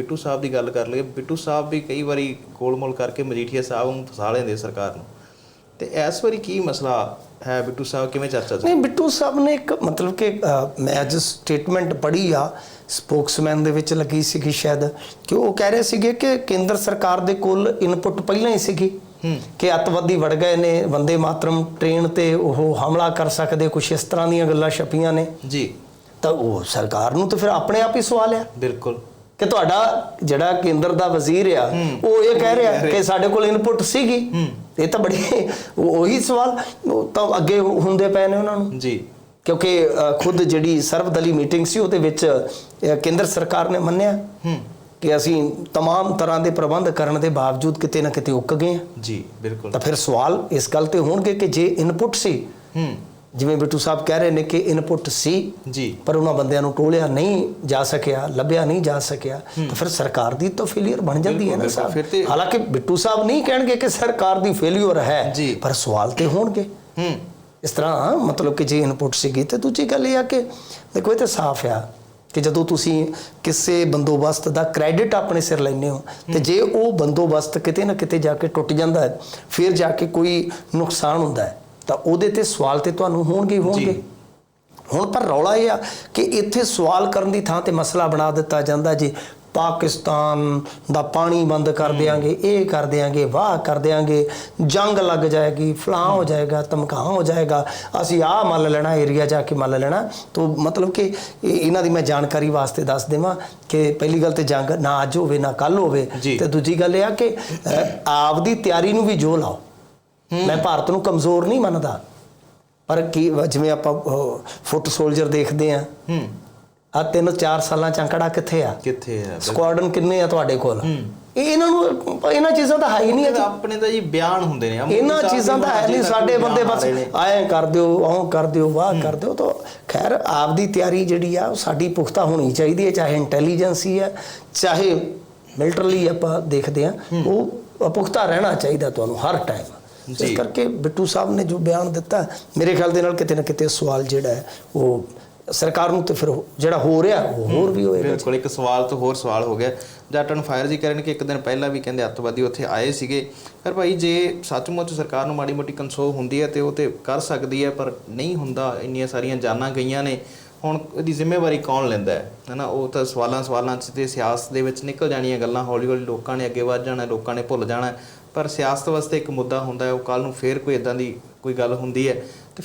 ਬਿੱਟੂ ਸਾਹਿਬ ਦੀ ਗੱਲ ਕਰ ਲਈਏ ਬਿੱਟੂ ਸਾਹਿਬ ਵੀ ਕਈ ਵਾਰੀ ਗੋਲਮੋਲ ਕਰਕੇ ਮਜੀਠੀਆ ਸਾਹਿਬ ਨੂੰ ਫਸਾ ਲੈਂਦੇ ਸਰਕਾਰ ਨੂੰ। ਤੇ ਇਸ ਵਾਰੀ ਕੀ ਮਸਲਾ ਹੈ ਬਿੱਟੂ ਸਾਹਿਬ? ਕਿਵੇਂ ਚਰਚਾ ਚ ਨਹੀਂ ਬਿੱਟੂ ਸਾਹਿਬ ਨੇ ਇੱਕ ਮਤਲਬ ਕਿ ਮੈਂ ਅੱਜ ਸਟੇਟਮੈਂਟ ਪੜ੍ਹੀ ਆ ਸਪੋਕਸਮੈਨ ਦੇ ਵਿੱਚ ਲੱਗੀ ਸੀਗੀ ਸ਼ਾਇਦ ਕਿ ਉਹ ਕਹਿ ਰਹੇ ਸੀਗੇ ਕਿ ਕੇਂਦਰ ਸਰਕਾਰ ਦੇ ਕੋਲ ਇਨਪੁਟ ਪਹਿਲਾਂ ਹੀ ਸੀਗੀ ਕਿ ਅੱਤਵਾਦੀ ਵੜ ਗਏ ਨੇ ਵੰਦੇ ਮਾਤਰਮ ਟ੍ਰੇਨ ਤੇ ਉਹ ਹਮਲਾ ਕਰ ਸਕਦੇ ਕੁਛ ਇਸ ਤਰ੍ਹਾਂ ਦੀਆਂ ਗੱਲਾਂ ਛਪੀਆਂ ਨੇ। ਜੀ। ਤਾਂ ਉਹ ਸਰਕਾਰ ਨੂੰ ਤਾਂ ਫਿਰ ਆਪਣੇ ਆਪ ਹੀ ਸਵਾਲ ਆ ਬਿਲਕੁਲ। ਕਿ ਤੁਹਾਡਾ ਜਿਹੜਾ ਕੇਂਦਰ ਦਾ ਵਜ਼ੀਰ ਆ ਉਹ ਇਹ ਕਹਿ ਰਿਹਾ ਕਿ ਸਾਡੇ ਕੋਲ ਇਨਪੁਟ ਸੀਗੀ ਇਹ ਤਾਂ ਬੜੀ ਉਹ- ਉਹੀ ਸਵਾਲ ਉਹ ਤਾਂ ਅੱਗੇ ਹੁੰਦੇ ਪਏ ਨੇ ਉਹਨਾਂ ਨੂੰ ਜੀ ਕਿਉਂਕਿ ਅ, ਖੁਦ ਜਿਹੜੀ ਸਰਵਦਲੀ ਮੀਟਿੰਗ ਸੀ ਉਹਦੇ ਵਿੱਚ ਅ, ਕੇਂਦਰ ਸਰਕਾਰ ਨੇ ਮੰਨਿਆ ਕਿ ਅਸੀਂ तमाम ਤਰ੍ਹਾਂ ਦੇ ਪ੍ਰਬੰਧ ਕਰਨ ਦੇ ਬਾਵਜੂਦ ਕਿਤੇ ਨਾ ਕਿਤੇ ਉੱਕ ਗਏ ਹਾਂ ਜੀ ਬਿਲਕੁਲ ਤਾਂ ਫਿਰ ਸਵਾਲ ਇਸ ਗੱਲ ਤੇ ਹੋਣਗੇ ਕਿ ਜੇ ਇਨਪੁਟ ਸੀ ਹੂੰ ਜਿਵੇਂ ਬਿੱਟੂ ਸਾਹਿਬ ਕਹਿ ਰਹੇ ਨੇ ਕਿ ਇਨਪੁਟ ਸੀ ਜੀ। ਪਰ ਉਹਨਾਂ ਬੰਦਿਆਂ ਨੂੰ ਟੋਲਿਆ ਨਹੀਂ ਜਾ ਸਕਿਆ ਲੱਭਿਆ ਨਹੀਂ ਜਾ ਸਕਿਆ ਤਾਂ ਫਿਰ ਸਰਕਾਰ ਦੀ ਤਾਂ ਫੇਲਿਅਰ ਬਣ ਜਾਂਦੀ ਹੈ ਨਾ ਸਾਹਿਬ। ਹਾਲਾਂਕਿ ਬਿੱਟੂ ਸਾਹਿਬ ਨਹੀਂ ਕਹਿਣਗੇ ਕਿ ਸਰਕਾਰ ਦੀ ਫੇਲਿਅਰ ਹੈ। ਪਰ ਸਵਾਲ ਤੇ ਹੋਣਗੇ। ਹੂੰ। ਇਸ ਤਰ੍ਹਾਂ ਮਤਲਬ ਕਿ ਜੇ ਇਨਪੁਟ ਸੀਗੀ ਤੇ ਦੂਜੀ ਗੱਲ ਇਹ ਆ ਕਿ ਦੇਖੋ ਇਹ ਤਾਂ ਸਾਫ਼ ਆ ਕਿ ਜਦੋਂ ਤੁਸੀਂ ਕਿਸੇ ਬੰਦੋਬਸਤ ਦਾ ਕ੍ਰੈਡਿਟ ਆਪਣੇ ਸਿਰ ਲੈਂਦੇ ਹੋ ਤੇ ਜੇ ਉਹ ਬੰਦੋਬਸਤ ਕਿਤੇ ਨਾ ਕਿਤੇ ਜਾ ਕੇ ਟੁੱਟ ਜਾਂਦਾ ਹੈ ਫਿਰ ਜਾ ਕੇ ਕੋਈ ਨੁਕਸਾਨ ਹੁੰਦਾ ਹੈ। ਤਾਂ ਉਹਦੇ ਤੇ ਸਵਾਲ ਤੇ ਤੁਹਾਨੂੰ ਹੋਣਗੇ ਹੋਣਗੇ। ਹੁਣ ਪਰ ਰੌਲਾ ਇਹ ਆ ਕਿ ਇੱਥੇ ਸਵਾਲ ਕਰਨ ਦੀ ਥਾਂ ਤੇ ਮਸਲਾ ਬਣਾ ਦਿੱਤਾ ਜਾਂਦਾ ਜੀ। ਪਾਕਿਸਤਾਨ ਦਾ ਪਾਣੀ ਬੰਦ ਕਰ ਦੇਾਂਗੇ ਇਹ ਕਰ ਦੇਾਂਗੇ ਵਾਹ ਕਰ ਦੇਾਂਗੇ ਜੰਗ ਲੱਗ ਜਾਏਗੀ ਫਲਾਂ ਹੋ ਜਾਏਗਾ ਧਮਕਾ ਹੋ ਜਾਏਗਾ। ਅਸੀਂ ਆਹ ਮੰਨ ਲੈਣਾ ਏਰੀਆ ਜਾ ਕੇ ਮੰਨ ਲੈਣਾ। ਤੋਂ ਮਤਲਬ ਕਿ ਇਹ- ਇਹਨਾਂ ਦੀ ਮੈਂ ਜਾਣਕਾਰੀ ਵਾਸਤੇ ਦੱਸ ਦੇਵਾਂ ਕਿ ਪਹਿਲੀ ਗੱਲ ਤੇ ਜੰਗ ਨਾ ਅੱਜ ਹੋਵੇ ਨਾ ਕੱਲ ਹੋਵੇ। ਤੇ ਦੂਜੀ ਗੱਲ ਇਹ ਆ ਕਿ ਅ, ਆਪਦੀ ਤਿਆਰੀ ਨੂੰ ਵੀ ਜੋ ਲਾਓ। ਮੈਂ ਭਾਰਤ ਨੂੰ ਕਮਜ਼ੋਰ ਨਹੀਂ ਮੰਨਦਾ। ਪਰ ਕੀ ਜਿਵੇਂ ਆਪਾਂ ਫੁੱਟ ਸੋਲਜਰ ਦੇਖਦੇ ਆ। ਹੂੰ। ਆ ਤਿੰਨ ਚਾਰ ਸਾਲਾਂ ਚ ਅੰਕੜਾ ਕਿੱਥੇ ਆ? ਕਿੱਥੇ ਹੈ ਸਕੁਆਡਨ ਕਿੰਨੇ ਆ ਤੁਹਾਡੇ ਕੋਲ? ਇਹ ਇਹਨਾਂ ਨੂੰ ਇਹਨਾਂ ਚੀਜ਼ਾਂ ਦਾ ਹੈ ਹੀ ਨਹੀਂ ਆਪਣੇ ਤਾਂ ਜੀ ਬਿਆਨ ਹੁੰਦੇ ਨੇ। ਇਹਨਾਂ ਚੀਜ਼ਾਂ ਦਾ ਹੈ ਨਹੀਂ ਸਾਡੇ ਬੰਦੇ ਆ ਬਸ। ਐਂ ਕਰ ਦਿਓ ਉਹ ਕਰ ਦਿਓ ਵਾਹ ਕਰ ਦਿਓ ਤਾਂ ਖੈਰ ਆਪਦੀ ਤਿਆਰੀ ਜਿਹੜੀ ਆ ਉਹ ਸਾਡੀ ਪੁਖਤਾ ਹੋਣੀ ਚਾਹੀਦੀ ਹੈ ਚਾਹੇ ਇੰਟੈਲੀਜੈਂਸੀ ਹੈ ਚਾਹੇ ਮਿਲਟਰਲੀ ਆਪਾਂ ਦੇਖਦੇ ਆ ਉਹ ਪੁਖਤਾ ਰਹਿਣਾ ਚਾਹੀਦਾ ਤੁਹਾਨੂੰ ਹਰ ਟਾਈਮ। ਇਸ ਕਰਕੇ ਬਿੱਟੂ ਸਾਹਿਬ ਨੇ ਜੋ ਬਿਆਨ ਦਿੱਤਾ ਮੇਰੇ ਖਿਆਲ ਦੇ ਨਾਲ ਕਿਤੇ ਨਾ ਕਿਤੇ ਸਵਾਲ ਜਿਹੜਾ ਹੈ ਉਹ ਸਰਕਾਰ ਨੂੰ ਤੇ ਫਿਰ ਜਿਹੜਾ ਹੋ ਰਿਹਾ ਉਹ ਹੋਰ ਵੀ ਹੋਏਗਾ। ਬਿਲਕੁਲ ਇੱਕ ਸਵਾਲ ਤੋਂ ਹੋਰ ਸਵਾਲ ਹੋ ਗਿਆ। ਜੱਟਨ ਫਾਇਰ ਜੀ ਕਰਨ ਕਿ ਇੱਕ ਦਿਨ ਪਹਿਲਾਂ ਵੀ ਕਹਿੰਦੇ ਅੱਤਵਾਦੀ ਉੱਥੇ ਆਏ ਸੀਗੇ। ਪਰ ਭਾਈ ਜੇ ਸੱਚਮੁੱਚ ਸਰਕਾਰ ਨੂੰ ਮਾੜੀ ਮੋਟੀ ਕੰਸੋ ਹੁੰਦੀ ਹੈ ਤੇ ਉਹ ਤੇ ਕਰ ਸਕਦੀ ਹੈ ਪਰ ਨਹੀਂ ਹੁੰਦਾ ਇੰਨੀਆਂ ਸਾਰੀਆਂ ਜਾਨਾਂ ਗਈਆਂ ਨੇ। ਹੁਣ ਇਹਦੀ ਜ਼ਿੰਮੇਵਾਰੀ ਕੌਣ ਲੈਂਦਾ ਹੈ? ਹਨਾ, ਉਹ ਤਾਂ ਸਵਾਲਾਂ ਸਵਾਲਾਂ 'ਚ ਤੇ ਸਿਆਸਤ ਦੇ ਵਿੱਚ ਨਿਕਲ ਜਾਣੀਆਂ ਗੱਲਾਂ ਹੌਲੀ ਹੌਲੀ ਲੋਕਾਂ ਨੇ ਅੱਗੇ ਵੱਧ ਜਾਣਾ, ਲੋਕਾਂ ਨੇ ਭੁੱਲ ਜਾਣਾ। ਪਰ ਸਿਆਸਤ ਵਾਸਤੇ ਇੱਕ ਮੁੱਦਾ ਹੁੰਦਾ ਹੈ, ਉਹ ਕੱਲ ਨੂੰ ਫੇਰ ਕੋਈ ਇਦਾਂ ਦੀ ਕੋਈ ਗੱਲ ਹੁੰਦੀ ਹੈ।